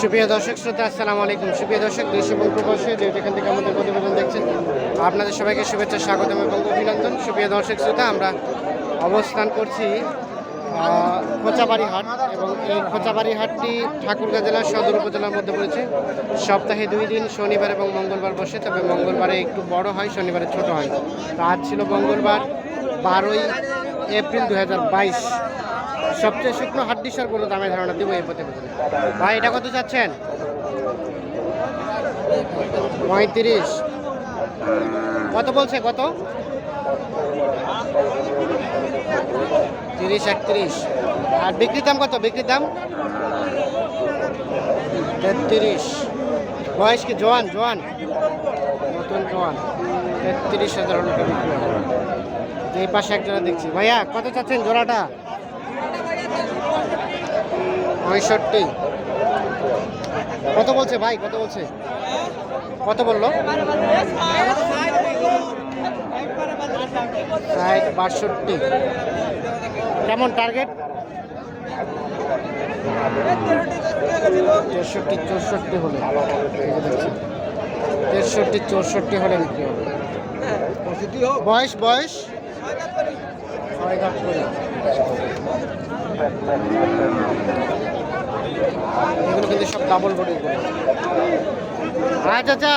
সুপ্রিয় দর্শক, শ্রোতা, আসসালামু আলাইকুম। সুপ্রিয় দর্শক, দেশ এবং প্রবাসী যে যেখান থেকে আমাদের প্রতিবেদন দেখছেন, আপনাদের সবাইকে শুভেচ্ছা, স্বাগতম এবং অভিনন্দন। সুপ্রিয় দর্শক, শ্রোতা, আমরা অবস্থান করছি খোঁচাবাড়ি হাট এবং এই খোঁচাবাড়ি হাটটি ঠাকুরগাঁ জেলার সদর উপজেলার মধ্যে পড়েছে। সপ্তাহে দুই দিন, শনিবার এবং মঙ্গলবার বসে, তবে মঙ্গলবারে একটু বড় হয়, শনিবারে ছোট হয়। তো আজ ছিল মঙ্গলবার, বারোই এপ্রিল দু হাজার বাইশ। সবচেয়ে শুকনো হাড্ডি সারগুলো দামের ধারণা দেবো এই প্রতিবেদনে। ভাই, এটা কত চাচ্ছেন? পঁয়ত্রিশ। কত বলছে, কত? তিরিশ, একত্রিশ। আর বিক্রির দাম কত? বিক্রির দাম? তেত্রিশ। বয়স কি? জোয়ান জোয়ান? নতুন জোয়ান। তেত্রিশ হাজার এই পাশে একজোড়া দেখছি। ভাইয়া, কত চাচ্ছেন জোড়াটা? পঁয়ষট্টি। কত বলছে ভাই? কত বলছে? কত বলল? ষাট, বাষট্টি। কেমন টার্গেট তেষট্টি, চৌষট্টি হলে। তেষট্টি, চৌষট্টি হলে বিক্রি হবে। বয়স বয়স? ছয় এগুলো কিন্তু সব ডাবল বডি করে হ্যাঁ চাচা।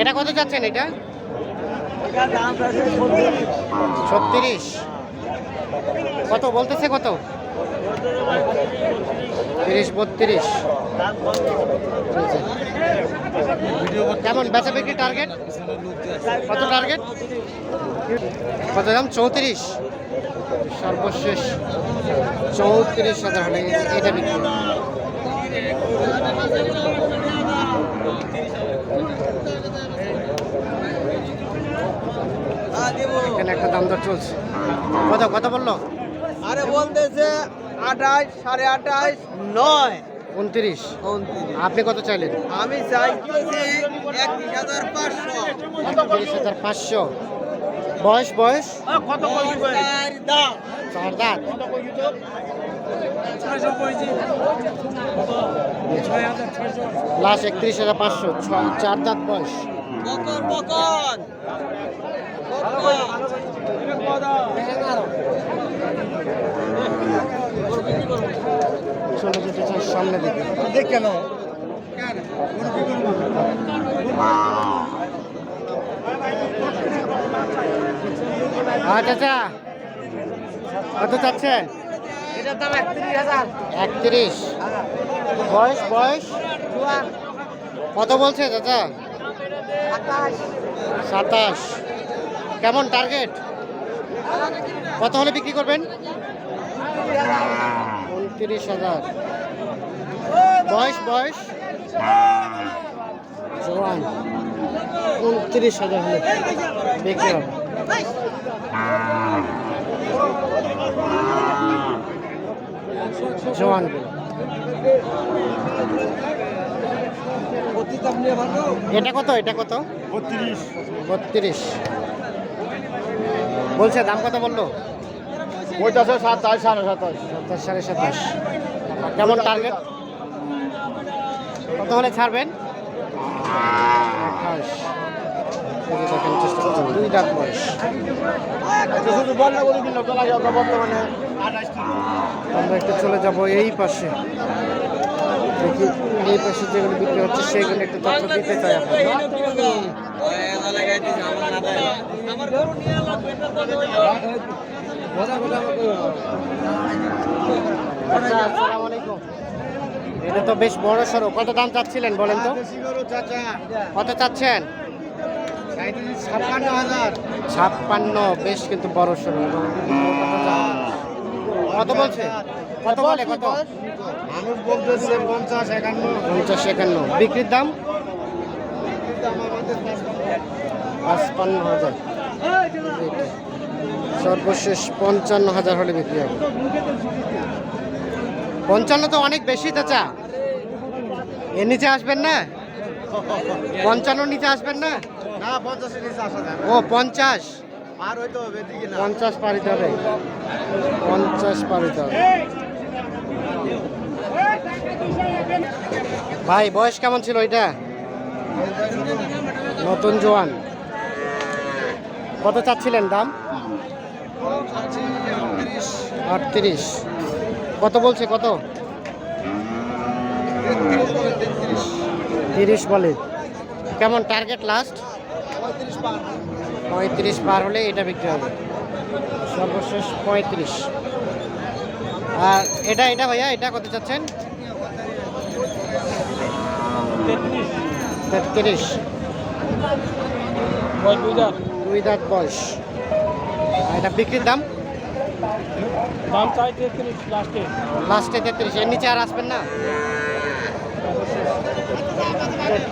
এটা কত যাচ্ছেন এটা? ছত্রিশ। কত বলতেছে কত? তিরিশ, বত্রিশ। কেমন বেচা বিক্রি টার্গেট কত টার্গেট কত দাম? চৌত্রিশ। সর্বশেষ চৌত্রিশ হাজার এটা বিক্রি হবে। এখানে একটা দাম দর চলছে। কত কত বলল? আরে বলতেছে আঠাশ সাড়ে আঠাশ নয়। উনত্রিশ। আপনি কত চাইলেন? আমি চাইতেছি একত্রিশ হাজার পাঁচশো। হাজার পাঁচশো। বয়স বয়স? চার দাঁত লাস্ট একত্রিশ হাজার পাঁচশো। চার দাঁত বয়স। সামনে দেখ কেন আচ্ছা কত চাচ্ছেন একত্রিশ। বয়স বয়স? কত বলছে চাচা? আঠাশ সাতাশ। কেমন টার্গেট? কত হলে বিক্রি করবেন? উনত্রিশ হাজার। বয়স বয়স? জোয়ান। উনত্রিশ হাজার হলে বিক্রি হবে। জোয়ান। এটা কত? এটা কত? বত্রিশ। বত্রিশ। বলছে দাম কত বলল? পঁয়তাশ সাতাশ সাড়ে সাতাশ। সাতাশ সাড়ে সাতাশ। কেমন টার্গেট কত হলে ছাড়বেন? আঠাশ। দুই দাঁত বয়স। যাবে বর্তমানে। আমরা একটু চলে যাব এই পাশে। দেখি এই পাশে যেগুলো বিক্রি হচ্ছে সেগুলো একটু তথ্য দিতে চাই আপনাকে আচ্ছা আসসালামু আলাইকুম। এটা তো বেশ বড় সড়ো কত দাম চাচ্ছিলেন বলেন তো? কত চাচ্ছেন? ছাপ্পান্ন হাজার। ছাপ্পান্ন বেশ কিন্তু বড় সড়ো কত বলছে? কত বলে কত? মানুষ বলতেছে পঞ্চাশ একান্ন। পঞ্চাশ একান্ন। বিক্রির দাম? পাঁচপান্ন হাজার। সর্বশেষ পঞ্চান্ন হাজার হলে বিক্রি হবে। পঞ্চান্ন তো অনেক বেশি চাচা। এর নিচে আসবেন না? পঞ্চান্ন নিচে আসবেন না? ও পঞ্চাশ। পঞ্চাশ পার দিতে হবে। পঞ্চাশ পার দিতে হবে। ভাই বয়স কেমন ছিল ওইটা? নতুন জোয়ান। কত চাচ্ছিলেন দাম? আটত্রিশ। কত বলছে, কত? তিরিশ বলে। কেমন টার্গেট লাস্ট পঁয়ত্রিশ পার হলে এটা বিক্রি হবে। সর্বশেষ পঁয়ত্রিশ। আর এটা এটা ভাইয়া, এটা কত চাচ্ছেন? তেত্রিশ। দুই দাঁত বয়স এটা বিক্রির দাম? দাম চাই তেত্রিশ লাস্টে লাস্টে তেত্রিশ এর নিচে আর আসবেন না?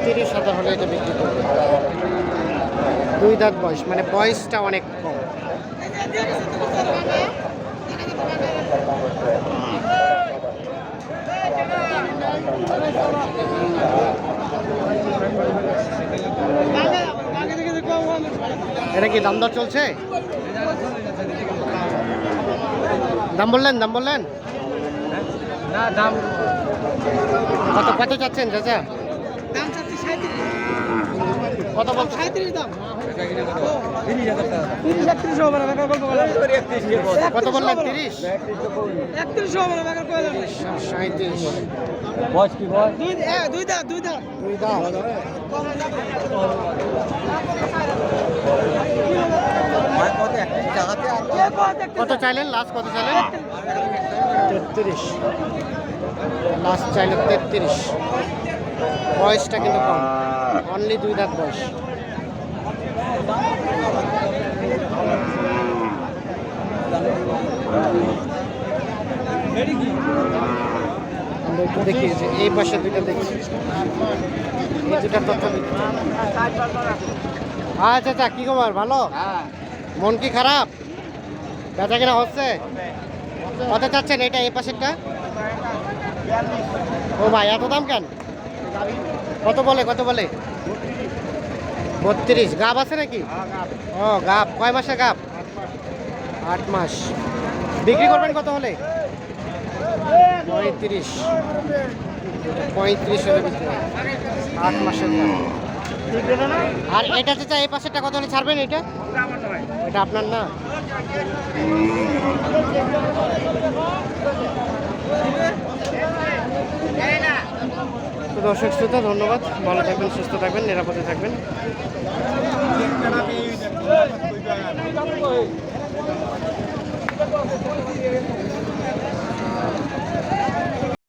তেত্রিশ হাজার হলে এটা বিক্রি করবে দুই দাঁত বয়স মানে বয়সটা অনেক কম। এটা কি দাম দর চলছে? দাম বললেন দাম বললেন? না দাম কত কত চাচ্ছেন চাচা? দাম চাচ্ছি কত সাঁত্রিশ দাম। তিরিশ একত্রিশ হবে না বেকার গল্প কত বললেন? তিরিশ? একত্রিশ হবে না বেকার করলাম সাঁত্রিশ। বয়স কি বয়স? দুই দুই দুই কত? চাইলেন? লাস্ট কত চাইলেন? তেত্রিশ। লাস্ট চাইলেন তেত্রিশ। বয়সটা কিন্তু কম। অনলি দুই দাঁত বয়স। আমরা একটু দেখি যে এই পাশে দুইটা দেখি এই দুটা তথ্য আচ্ছা আচ্ছা কি খবর? ভালো? মন কি খারাপ? বেচা কিনা হচ্ছে? কত চাচ্ছেন এটা, এই পাশেরটা? ও ভাই, এত দাম কেন? কত বলে কত বলে? বত্রিশ। গাব আছে নাকি? ও গাব কয় মাসে গাব আট মাস। বিক্রি করবেন কত হলে? পঁয়ত্রিশ। পঁয়ত্রিশ হলে বিক্রি আট মাসের আর এটা চাচা এই পাশেরটা কত হলে ছাড়বেন এটা? এটা আপনার না? দর্শক শ্রোতা ধন্যবাদ। ভালো থাকবেন সুস্থ থাকবেন নিরাপদে থাকবেন।